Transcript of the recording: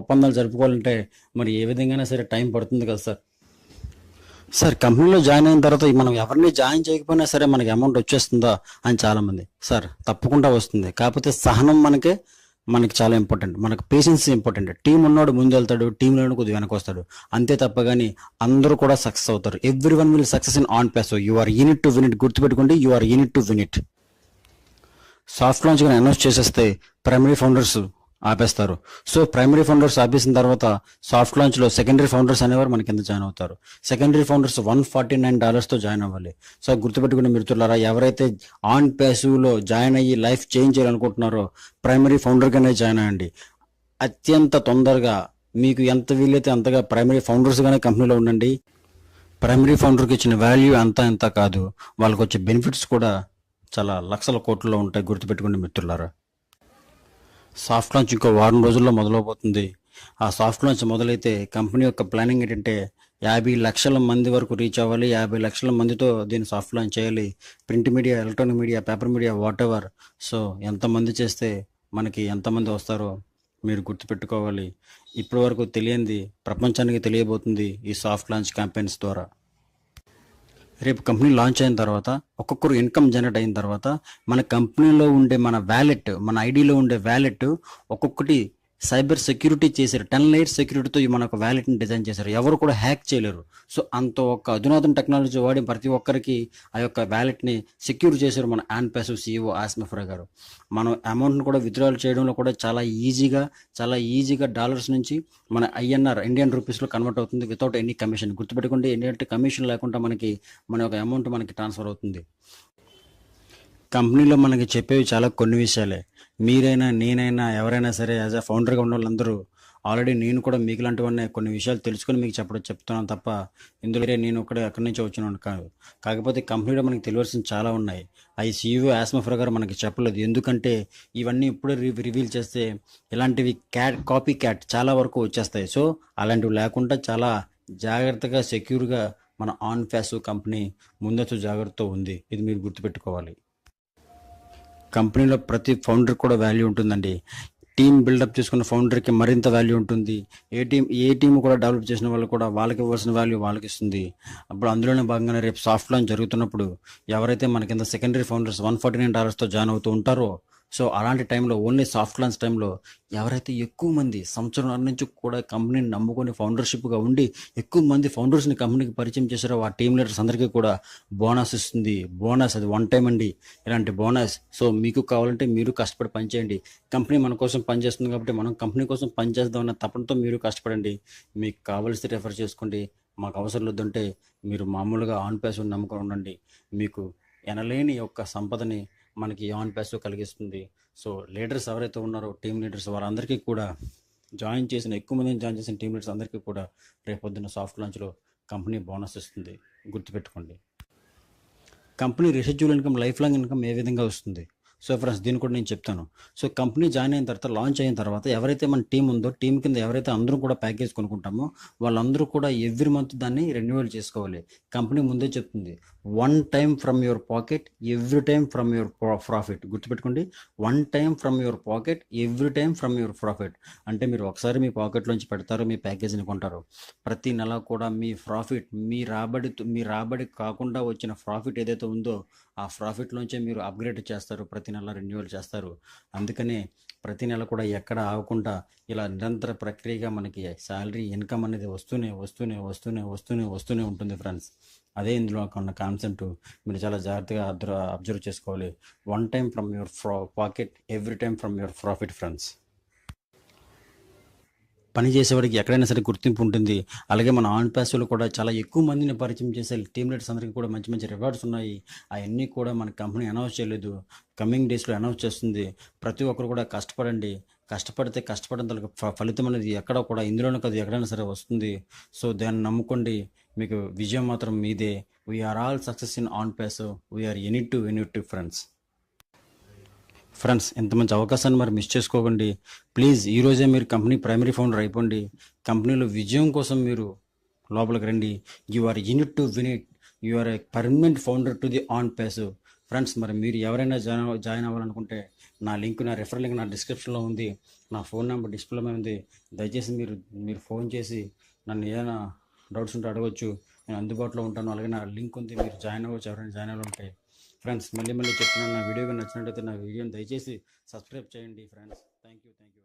ఒప్పందాలు జరుపుకోవాలంటే మరి ఏ విధంగానే సరే టైం పడుతుంది కదా సార్? సార్ కంపెనీలో జాయిన్ అయిన తర్వాత మనం ఎవరిని జాయిన్ చేయకపోయినా సరే మనకి అమౌంట్ వచ్చేస్తుందా అని చాలా మంది సార్ తప్పకుండా వస్తుంది. కాకపోతే సహనం మనకే మనకి చాలా ఇంపార్టెంట్ మనకు పేషెన్స్ ఇంపార్టెంట్ టీం ఉన్నాడు ముందు వెళ్తాడు టీం లేని కొద్దిగా వెనక వస్తాడు. అంతే తప్ప కానీ అందరూ కూడా సక్సెస్ అవుతారు. Everyone will success in on pass you are united to win it గుర్తుపెట్టుకోండి you are united to win it soft launch కానీ అనౌన్స్ చేసేస్తే ప్రైమరీ ఫౌండర్స్ ఆపేస్తారు. సో ప్రైమరీ ఫౌండర్స్ ఆపేసిన తర్వాత సాఫ్ట్ లాంచ్లో సెకండరీ ఫౌండర్స్ అనేవారు మన కింద జాయిన్ అవుతారు. Secondary founders one forty nine డాలర్స్తో join అవ్వాలి. సో గుర్తుపెట్టుకుని మిత్రులారా ఎవరైతే ఆన్ ప్యాసివ్ జాయిన్ అయ్యి లైఫ్ చేంజ్ చేయాలనుకుంటున్నారో ప్రైమరీ ఫౌండర్గానే జాయిన్ అవ్వండి. అత్యంత తొందరగా మీకు ఎంత వీలైతే అంతగా ప్రైమరీ ఫౌండర్స్గానే కంపెనీలో ఉండండి. ప్రైమరీ ఫౌండర్కి ఇచ్చిన వాల్యూ అంత ఎంత కాదు. వాళ్ళకి వచ్చే బెనిఫిట్స్ కూడా చాలా లక్షల కోట్లలో ఉంటాయి గుర్తుపెట్టుకోండి మిత్రులారా. సాఫ్ట్ లాంచ్ ఇంకో వారం రోజుల్లో మొదలవబోతుంది. ఆ సాఫ్ట్ లాంచ్ మొదలైతే కంపెనీ యొక్క ప్లానింగ్ ఏంటంటే యాభై లక్షల మంది వరకు రీచ్ అవ్వాలి. యాభై లక్షల మందితో దీన్ని సాఫ్ట్ లాంచ్ చేయాలి. Print media electronic media paper media whatever so ఎంతమంది చేస్తే మనకి ఎంతమంది వస్తారో మీరు గుర్తుపెట్టుకోవాలి. ఇప్పటివరకు తెలియంది ప్రపంచానికి తెలియబోతుంది ఈ సాఫ్ట్ లాంచ్ క్యాంపెయిన్స్ ద్వారా. రేపు కంపెనీ లాంచ్ అయిన తర్వాత ఒక్కొక్కరు ఇన్కమ్ జనరేట్ అయిన తర్వాత మన కంపెనీలో ఉండే మన వ్యాలెట్ మన ఐడిలో ఉండే వ్యాలెట్ ఒక్కొక్కటి సైబర్ సెక్యూరిటీ చేశారు. టెన్ లేయర్ సెక్యూరిటీతో మన ఒక వ్యాలెట్ని డిజైన్ చేశారు. ఎవరు కూడా హ్యాక్ చేయలేరు. సో అంత ఒక అధునాతన టెక్నాలజీ వాడి ప్రతి ఒక్కరికి ఆ యొక్క వ్యాలెట్ని సెక్యూర్ చేశారు మన యాన్ ప్యాసివ్ సీఈఓ ఆస్మఫ్రా గారు. మనం అమౌంట్ని కూడా విత్డ్రాల్ చేయడంలో కూడా చాలా ఈజీగా చాలా ఈజీగా డాలర్స్ నుంచి మన ఐఎన్ఆర్ ఇండియన్ రూపీస్లో కన్వర్ట్ అవుతుంది వితౌట్ ఎనీ కమిషన్. గుర్తుపెట్టుకుంటే ఎటువంటి కమిషన్ లేకుండా మనకి మన యొక్క అమౌంట్ మనకి ట్రాన్స్ఫర్ అవుతుంది. కంపెనీలో మనకి చెప్పేవి చాలా కొన్ని విషయాలే. మీరైనా నేనైనా ఎవరైనా సరే యాజ్ అ ఫౌండర్గా ఉన్న వాళ్ళందరూ ఆల్రెడీ నేను కూడా మీకు లాంటివన్నీ కొన్ని విషయాలు తెలుసుకొని మీకు చెప్పడం చెప్తున్నాను తప్ప ఇందులో నేను ఒకటే అక్కడి నుంచి వచ్చినాను కాదు. కాకపోతే కంపెనీలో మనకి తెలియాల్సిన చాలా ఉన్నాయి. అవి సీఈఓ యాస్మఫ్రా గారు మనకి చెప్పలేదు. ఎందుకంటే ఇవన్నీ ఇప్పుడే రివీల్ చేస్తే ఇలాంటివి క్యాట్ కాపీ క్యాట్ చాలా వరకు వచ్చేస్తాయి. సో అలాంటివి లేకుండా చాలా జాగ్రత్తగా సెక్యూర్గా మన ఆన్ ఫ్యాస్ కంపెనీ ముందస్తు జాగ్రత్త ఉంది. ఇది మీరు గుర్తుపెట్టుకోవాలి. కంపెనీలో ప్రతి ఫౌండర్ కూడా వాల్యూ ఉంటుందండి. టీం బిల్డప్ చేసుకున్న ఫౌండర్కి మరింత వాల్యూ ఉంటుంది. ఏ టీం ఏ టీం కూడా డెవలప్ చేసిన వాళ్ళు కూడా వాళ్ళకి ఇవ్వాల్సిన వాల్యూ వాళ్ళకి ఇస్తుంది. అప్పుడు అందులోనే భాగంగానే రేపు సాఫ్ట్ లాంచ్ జరుగుతున్నప్పుడు ఎవరైతే మన కింద secondary founders one forty nine డాలర్స్తో join అవుతూ ఉంటారో సో అలాంటి టైంలో ఓన్లీ సాఫ్ట్ లాంచ్ టైంలో ఎవరైతే ఎక్కువ మంది సంవత్సరం నుంచి కూడా కంపెనీని నమ్ముకొని ఫౌండర్షిప్గా ఉండి ఎక్కువ మంది ఫౌండర్స్ని కంపెనీకి పరిచయం చేశారో ఆ టీం లీడర్స్ అందరికీ కూడా బోనస్ ఇస్తుంది. బోనస్ అది వన్ టైం అండి. ఇలాంటి బోనస్. సో మీకు కావాలంటే మీరు కష్టపడి పనిచేయండి. కంపెనీ మన కోసం పనిచేస్తుంది కాబట్టి మనం కంపెనీ కోసం పనిచేద్దాం అన్న తపనతో మీరు కష్టపడండి. మీకు కావాల్సి రెఫర్ చేసుకోండి. మాకు అవసరం లేదంటే మీరు మామూలుగా ఆన్ పేస్ నమ్మకం ఉండండి. మీకు ఎనలేని యొక్క సంపదని మనకి ఆన్ పేస్ కలిగిస్తుంది. సో లీడర్స్ ఎవరైతే ఉన్నారో టీం లీడర్స్ వారందరికీ కూడా జాయిన్ చేసిన ఎక్కువ మందిని జాయిన్ చేసిన టీం లీడర్స్ అందరికీ కూడా రేపొద్దున సాఫ్ట్ లాంచ్లో కంపెనీ బోనస్ ఇస్తుంది. గుర్తుపెట్టుకోండి. Company residual income lifelong income ఏ విధంగా వస్తుంది? సో ఫ్రెండ్స్ దీన్ని కూడా నేను చెప్తాను. సో కంపెనీ జాయిన్ అయిన తర్వాత లాంచ్ అయిన తర్వాత ఎవరైతే మన టీం ఉందో టీం కింద ఎవరైతే అందరూ కూడా ప్యాకేజ్ కొనుక్కుంటామో వాళ్ళందరూ కూడా ఎవ్రీ మంత్ దాన్ని రెన్యువల్ చేసుకోవాలి. కంపెనీ ముందే చెప్తుంది. One time from your pocket every time from your profit గుర్తుపెట్టుకోండి. One time from your pocket every time from your profit అంటే మీరు ఒకసారి మీ పాకెట్లోంచి పెడతారు మీ ప్యాకేజీని కొంటారు ప్రతి నెల కూడా మీ ప్రాఫిట్ మీ రాబడి మీ రాబడి కాకుండా వచ్చిన ప్రాఫిట్ ఏదైతే ఉందో ఆ ప్రాఫిట్లోంచే మీరు అప్గ్రేడ్ చేస్తారు ప్రతి నెల రెన్యువల్ చేస్తారు. అందుకనే ప్రతి నెల కూడా ఎక్కడ ఆగకుండా ఇలా నిరంతర ప్రక్రియగా మనకి శాలరీ ఇన్కమ్ అనేది వస్తూనే వస్తూనే వస్తూనే వస్తూనే వస్తూనే ఉంటుంది ఫ్రెండ్స్. అదే ఇందులో ఉన్న కాన్సెప్ట్ మీరు చాలా జాగ్రత్తగా అబ్జర్వ్ చేసుకోవాలి. One time from your pocket every time from your profit friends. పని చేసేవాడికి ఎక్కడైనా సరే గుర్తింపు ఉంటుంది. అలాగే మన ఆన్ ప్యాస్లో కూడా చాలా ఎక్కువ మందిని పరిచయం చేసే టీమ్ లీడర్స్ అందరికీ కూడా మంచి మంచి రివార్డ్స్ ఉన్నాయి. అవన్నీ కూడా మన కంపెనీ అనౌన్స్ చేయలేదు. కమింగ్ డేస్లో అనౌన్స్ చేస్తుంది. ప్రతి ఒక్కరు కూడా కష్టపడండి. కష్టపడితే కష్టపడడం ఫ- ఫలితం అనేది ఎక్కడ కూడా ఇందులోనే కాదు ఎక్కడైనా సరే వస్తుంది. సో దాన్ని నమ్ముకోండి. మీకు విజయం మాత్రం మీదే. We are all success in OnPassive we are any to any to friends friends ఇంత మంచి అవకాశాన్ని మరి మిస్ చేసుకోకండి. ప్లీజ్ ఈరోజే మీరు కంపెనీ ప్రైమరీ ఫౌండర్ అయిపోండి. కంపెనీలో విజయం కోసం మీరు లోపలికి రండి. You are unit to win it you are a permanent founder to the OnPassive friends మరి మీరు ఎవరైనా జాయిన్ జాయిన్ అవ్వాలనుకుంటే నా లింక్ నా రెఫర్ లింక్ నా డిస్క్రిప్షన్లో ఉంది. నా ఫోన్ నెంబర్ డిస్ప్లే మీద ఉంది. దయచేసి మీరు మీరు ఫోన్ చేసి నన్ను ఏదైనా డౌట్స్ ఉంటే అడగవచ్చు నేను అందుబాటులో ఉంటాను. అలాగే నా లింక్ ఉంది. మీరు జాయిన్ అవ్వచ్చు. ఎవరైనా జాయిన్ అవ్వాలంటే ఫ్రెండ్స్ మళ్ళీ మళ్ళీ చెప్తున్నాను. నా వీడియో నచ్చినట్టయితే నా వీడియోని దయచేసి సబ్స్క్రైబ్ చేయండి friends. Thank you thank you